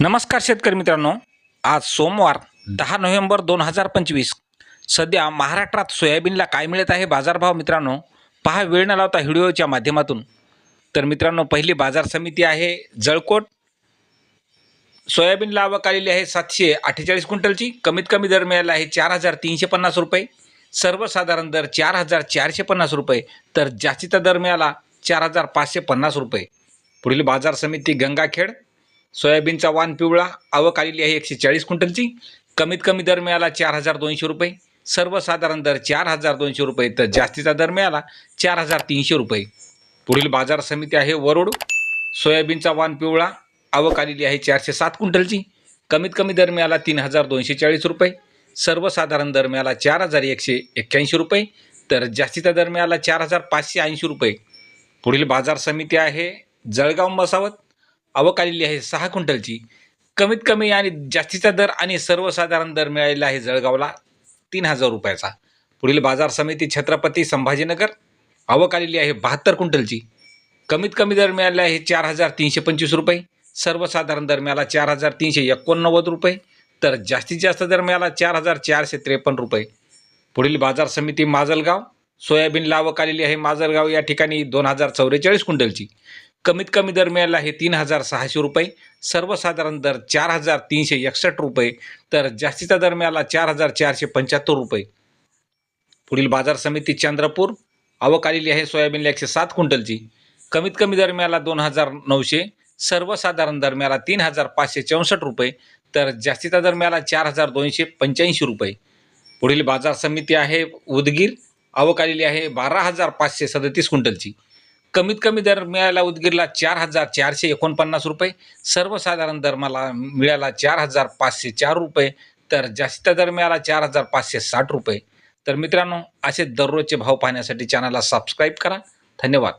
नमस्कार शेतकरी मित्रांनो. आज सोमवार दहा नोव्हेंबर दोन हजार पंचवीस. सध्या महाराष्ट्रात सोयाबीनला काय मिळत आहे बाजारभाव मित्रांनो? पहा वेळ न लावता व्हिडिओच्या माध्यमातून. तर मित्रांनो पहिली बाजार समिती आहे जळकोट. सोयाबीनला आवक आलेली आहे सातशे अठ्ठेचाळीस क्विंटलची. कमीत कमी दर मिळाला आहे चार हजार तीनशे पन्नास रुपये. सर्वसाधारण दर चार हजार चारशे पन्नास रुपये. तर जास्तीचा दर मिळाला चार हजार पाचशे पन्नास रुपये. पुढील बाजार समिती गंगाखेड. सोयाबीनचा वाण पिवळा आवक आलेली आहे एकशे चाळीस क्विंटलची. कमीत कमी दर मिळाला चार हजार दोनशे रुपये. सर्वसाधारण दर चार हजार दोनशे रुपये तर जास्तीचा दर मिळाला चार हजार तीनशे रुपये. पुढील बाजार समिती आहे वरुड. सोयाबीनचा वाण पिवळा आवक आलेली आहे चारशे सात क्विंटलची. कमीत कमी दर मिळाला तीन हजार दोनशे चाळीस रुपये. सर्वसाधारण दर मिळाला चार हजार एकशे एक्क्याऐंशी रुपये तर जास्तीचा दर मिळाला चार हजार पाचशे ऐंशी रुपये. पुढील बाजार समिती आहे जळगाव मसावत. आवक आलेली आहे सहा क्विंटलची. कमीत कमी आणि जास्तीचा दर आणि सर्वसाधारण दर मिळालेला आहे जळगावला तीन हजार रुपयाचा. पुढील बाजार समिती छत्रपती संभाजीनगर आवक आलेली आहे बहात्तर क्विंटलची. कमीत कमी दर मिळालेला आहे चार हजार तीनशे पंचवीस रुपये. सर्वसाधारण दर मिळाला चार हजार तीनशे एकोणनव्वद रुपये. तर जास्तीत जास्त दर मिळाला चार हजार चारशे त्रेपन्न रुपये. पुढील बाजार समिती माजलगाव सोयाबीन लावक आलेली आहे माजलगाव या ठिकाणी दोन हजार चौवेचाळीस क्विंटलची. कमीत कमी दर मिळाला आहे तीन हजार सहाशे रुपये. सर्वसाधारण दर चार हजार तीनशे एकसष्ट रुपये. तर जास्तीचा दर मिळाला चार हजार चारशे पंच्याहत्तर रुपये. पुढील बाजार समिती चंद्रपूर. आवक आलेली आहे सोयाबीनला एकशे सात क्विंटलची. कमीत कमी दर मिळाला दोन हजार नऊशे. सर्वसाधारण दर मिळाला तीन हजार पाचशे चौसष्ट रुपये. तर जास्तीचा दर मिळाला चार हजार दोनशे पंच्याऐंशी रुपये. पुढील बाजार समिती आहे उदगीर. आवक आलेली आहे बारा हजार पाचशे सदतीस क्विंटलची. कमीत कमी दर मिळाला उदगीरला चार हजार चारशे एकोणपन्नास रुपये सर्वसाधारण दर मला मिळाला चार हजार पाचशे चार रुपये तर जास्त दर मिळाला चार हजार पाचशे साठ रुपये. तर मित्रांनो असे दररोजचे भाव पाहण्यासाठी चॅनलला सबस्क्राईब करा. धन्यवाद.